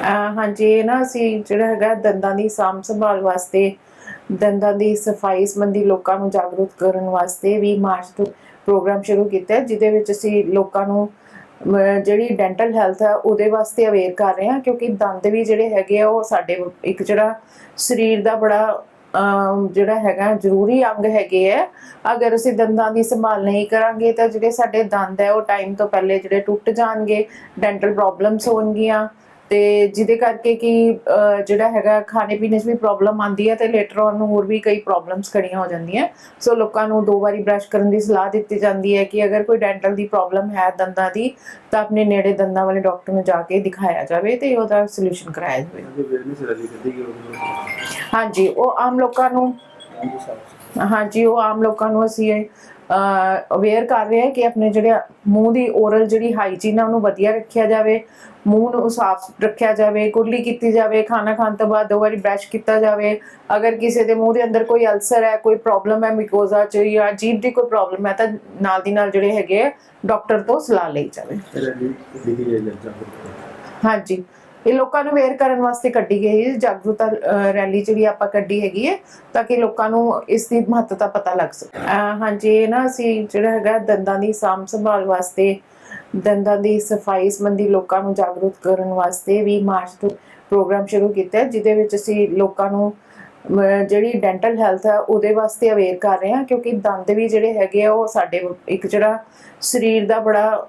ਹਾਂਜੀ ਇਹ ਨਾ ਅਸੀਂ ਜਿਹੜਾ ਹੈਗਾ ਦੰਦਾਂ ਦੀ ਸਾਂਭ ਸੰਭਾਲ ਵਾਸਤੇ ਦੰਦਾਂ ਦੀ ਸਫ਼ਾਈ ਸੰਬੰਧੀ ਲੋਕਾਂ ਨੂੰ ਜਾਗਰੂਕ ਕਰਨ ਵਾਸਤੇ ਵੀ ਮਾਰਚ ਤੋਂ ਪ੍ਰੋਗਰਾਮ ਸ਼ੁਰੂ ਕੀਤਾ ਜਿਹਦੇ ਵਿੱਚ ਅਸੀਂ ਲੋਕਾਂ ਨੂੰ ਜਿਹੜੀ ਡੈਂਟਲ ਹੈਲਥ ਹੈ ਉਹਦੇ ਵਾਸਤੇ ਅਵੇਅਰ ਕਰ ਰਹੇ ਹਾਂ ਕਿਉਂਕਿ ਦੰਦ ਵੀ ਜਿਹੜੇ ਹੈਗੇ ਆ ਉਹ ਸਾਡੇ ਇੱਕ ਜਿਹੜਾ ਸਰੀਰ ਦਾ ਬੜਾ ਅਮ, ਜਿਹੜਾ ਹੈਗਾ ਜ਼ਰੂਰੀ ਅੰਗ ਹੈਗੇ ਆ। ਅਗਰ ਅਸੀਂ ਦੰਦਾਂ ਦੀ ਸੰਭਾਲ ਨਹੀਂ ਕਰਾਂਗੇ ਤਾਂ ਜਿਹੜੇ ਸਾਡੇ ਦੰਦ ਹੈ ਉਹ ਟਾਈਮ ਤੋਂ ਪਹਿਲੇ ਜਿਹੜੇ ਟੁੱਟ ਜਾਣਗੇ ਡੈਂਟਲ ਪ੍ਰੋਬਲਮਸ ਹੋਣਗੀਆਂ ਤੇ ਜਿਹਦੇ ਕਰਕੇ ਕਿ ਜਿਹੜਾ ਹੈਗਾ ਖਾਣੇ ਪੀਣੇ 'ਚ ਵੀ ਪ੍ਰੋਬਲਮ ਆਉਂਦੀ ਹੈ ਤੇ ਲੇਟਰ ਔਨ ਹੋਰ ਵੀ ਕਈ ਪ੍ਰੋਬਲਮਸ ਖੜੀਆਂ ਹੋ ਜਾਂਦੀਆਂ। ਸੋ ਲੋਕਾਂ ਨੂੰ ਦੋ ਵਾਰੀ ਬ੍ਰਸ਼ ਕਰਨ ਦੀ ਸਲਾਹ ਦਿੱਤੀ ਜਾਂਦੀ ਹੈ ਕਿ ਅਗਰ ਕੋਈ ਡੈਂਟਲ ਦੀ ਪ੍ਰੋਬਲਮ ਹੈ ਦੰਦਾਂ ਦੀ ਤਾਂ ਆਪਣੇ ਨੇੜੇ ਦੰਦਾਂ ਵਾਲੇ ਡਾਕਟਰ ਨੂੰ ਜਾ ਕੇ ਦਿਖਾਇਆ ਜਾਵੇ ਤੇ ਉਹਦਾ ਸੋਲੂਸ਼ਨ ਕਰਾਇਆ ਜਾਵੇ। ਹਾਂਜੀ ਉਹ ਆਮ ਲੋਕਾਂ ਨੂੰ ਹਾਂਜੀ ਉਹ ਆਮ ਲੋਕਾਂ ਨੂੰ ਅਸੀਂ ਅਵੇਅਰ ਕਰ ਰਹੇ ਹਾਂ ਕਿ ਆਪਣੇ ਜਿਹੜੇ ਮੂੰਹ ਦੀ ਓਰਲ ਜਿਹੜੀ ਹਾਈਜੀਨ ਹੈ ਉਹਨੂੰ ਵਧੀਆ ਰੱਖਿਆ ਜਾਵੇ ਮੂੰਹ ਨੂੰ ਸਾਫ਼ ਰੱਖਿਆ ਜਾਵੇ ਕੁਰਲੀ ਕੀਤੀ ਜਾਵੇ ਖਾਣਾ ਖਾਣ ਤੋਂ ਬਾਅਦ ਦੋ ਵਾਰੀ ਬ੍ਰਸ਼ ਕੀਤਾ ਜਾਵੇ। ਅਗਰ ਕਿਸੇ ਦੇ ਮੂੰਹ ਦੇ ਅੰਦਰ ਕੋਈ ਅਲਸਰ ਹੈ ਕੋਈ ਪ੍ਰੋਬਲਮ ਹੈ ਮਿਕੋਜ਼ਾ ਚ ਜਾਂ ਜੀਭ ਦੀ ਕੋਈ ਪ੍ਰੋਬਲਮ ਹੈ ਤਾਂ ਨਾਲ ਦੀ ਨਾਲ ਜਿਹੜੇ ਹੈਗੇ ਡਾਕਟਰ ਤੋਂ ਸਲਾਹ ਲਈ ਜਾਵੇ। ਹਾਂਜੀ। ਇਹ ਲੋਕਾਂ ਨੂੰ ਅਵੇਅਰ ਕਰਨ ਵਾਸਤੇ ਕੱਢੀ ਗਈ ਹੈ। ਜਾਗਰੂਕਤਾ ਰੈਲੀ ਜਿਹੜੀ ਆਪਾਂ ਕੱਢੀ ਹੈਗੀ ਹੈ, ਤਾਂ ਕਿ ਲੋਕਾਂ ਨੂੰ ਇਸ ਦੀ ਮਹੱਤਤਾ ਪਤਾ ਲੱਗ ਸਕੇ। ਹਾਂਜੀ, ਇਹ ਨਾ ਅਸੀਂ ਜਿਹੜਾ ਹੈਗਾ ਦੰਦਾਂ ਦੀ ਸਾਂਭ ਸੰਭਾਲ ਵਾਸਤੇ, ਦੰਦਾਂ ਦੀ ਸਫ਼ਾਈ ਸੰਬੰਧੀ ਲੋਕਾਂ ਨੂੰ ਜਾਗਰੂਕ ਕਰਨ ਵਾਸਤੇ ਵੀ ਮਾਰਚ ਤੋਂ ਪ੍ਰੋਗਰਾਮ ਸ਼ੁਰੂ ਕੀਤਾ ਜਿਹਦੇ ਵਿੱਚ ਅਸੀਂ ਲੋਕਾਂ ਨੂੰ ਜਿਹੜੀ ਡੈਂਟਲ ਹੈਲਥ ਹੈ, ਉਹਦੇ ਵਾਸਤੇ ਅਵੇਅਰ ਕਰ ਰਹੇ ਹਾਂ, ਕਿਉਂਕਿ ਦੰਦ ਵੀ ਜਿਹੜੇ ਹੈਗੇ ਆ, ਉਹ ਸਾਡੇ ਇੱਕ ਜਿਹੜਾ ਸਰੀਰ ਦਾ ਬੜਾ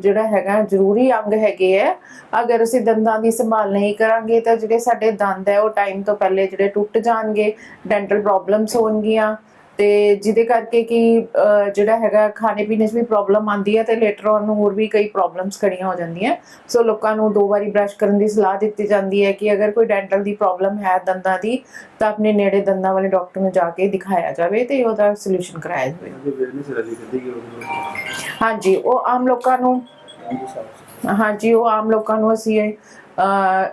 ਜਿਹੜਾ ਹੈਗਾ ਜ਼ਰੂਰੀ ਅੰਗ ਹੈਗੇ ਆ ਅਗਰ ਅਸੀਂ ਦੰਦਾਂ ਦੀ ਸੰਭਾਲ ਨਹੀਂ ਕਰਾਂਗੇ ਤਾਂ ਜਿਹੜੇ ਸਾਡੇ ਦੰਦ ਹੈ, ਉਹ ਟਾਈਮ ਤੋਂ ਪਹਿਲੇ ਜਿਹੜੇ ਟੁੱਟ ਜਾਣਗੇ ਡੈਂਟਲ ਪ੍ਰੋਬਲਮਸ ਹੋਣਗੀਆਂ। ਤੇ ਜਿਹਦੇ ਕਰਕੇ ਕਿ ਜਿਹੜਾ ਹੈਗਾ ਖਾਣੇ ਪੀਣੇ 'ਚ ਵੀ ਪ੍ਰੋਬਲਮ ਆਉਂਦੀ ਹੈ ਤੇ ਲੇਟਰ ਔਨ ਹੋਰ ਵੀ ਕਈ ਪ੍ਰੋਬਲਮਸ ਖੜੀਆਂ ਹੋ ਜਾਂਦੀਆਂ। ਸੋ ਲੋਕਾਂ ਨੂੰ ਦੋ ਵਾਰੀ ਬ੍ਰਸ਼ ਕਰਨ ਦੀ ਸਲਾਹ ਦਿੱਤੀ ਜਾਂਦੀ ਹੈ ਕਿ ਅਗਰ ਕੋਈ ਡੈਂਟਲ ਦੀ ਪ੍ਰੋਬਲਮ ਹੈ ਦੰਦਾਂ ਦੀ ਤਾਂ ਆਪਣੇ ਨੇੜੇ ਦੰਦਾਂ ਵਾਲੇ ਡਾਕਟਰ ਨੂੰ ਜਾ ਕੇ ਦਿਖਾਇਆ ਜਾਵੇ ਤੇ ਉਹਦਾ ਸੋਲੂਸ਼ਨ ਕਰਾਇਆ ਜਾਵੇ। ਹਾਂਜੀ ਉਹ ਆਮ ਲੋਕਾਂ ਨੂੰ ਹਾਂਜੀ ਉਹ ਆਮ ਲੋਕਾਂ ਨੂੰ ਅਸੀਂ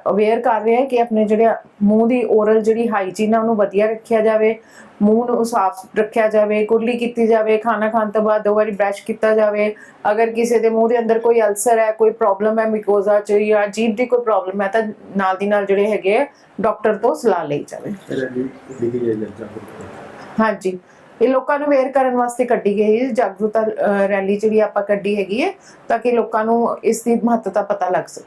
ਅਵੇਅਰ ਕਰ ਰਹੇ ਹਾਂ ਕਿ ਆਪਣੇ ਜਿਹੜੇ ਮੂੰਹ ਦੀ ਓਰਲ ਜਿਹੜੀ ਹਾਈਜੀਨ ਹੈ ਉਹਨੂੰ ਵਧੀਆ ਰੱਖਿਆ ਜਾਵੇ ਮੂੰਹ ਨੂੰ ਸਾਫ਼ ਰੱਖਿਆ ਜਾਵੇ ਕੁਰਲੀ ਕੀਤੀ ਜਾਵੇ ਖਾਣਾ ਖਾਣ ਤੋਂ ਬਾਅਦ ਦੋ ਵਾਰੀ ਬ੍ਰਸ਼ ਕੀਤਾ ਜਾਵੇ ਅਗਰ ਕਿਸੇ ਦੇ ਮੂੰਹ ਦੇ ਅੰਦਰ ਕੋਈ ਅਲਸਰ ਹੈ ਕੋਈ ਪ੍ਰੋਬਲਮ ਹੈ ਮਿਕੋਜ਼ਾ ਚ ਜਾਂ ਜੀਭ ਦੀ ਕੋਈ ਪ੍ਰੋਬਲਮ ਹੈ ਤਾਂ ਨਾਲ ਦੀ ਨਾਲ ਜਿਹੜੇ ਹੈਗੇ ਆ ਡਾਕਟਰ ਤੋਂ ਸਲਾਹ ਲਈ ਜਾਵੇ। ਹਾਂਜੀ। ਇਹ ਲੋਕਾਂ ਨੂੰ ਅਵੇਅਰ ਕਰਨ ਵਾਸਤੇ ਕੱਢੀ ਗਈ ਹੈ। ਜਾਗਰੂਕਤਾ ਰੈਲੀ ਜਿਹੜੀ ਆਪਾਂ ਕੱਢੀ ਹੈਗੀ ਹੈ, ਤਾਂ ਕਿ ਲੋਕਾਂ ਨੂੰ ਇਸ ਦੀ ਮਹੱਤਤਾ ਪਤਾ ਲੱਗ ਸਕੇ।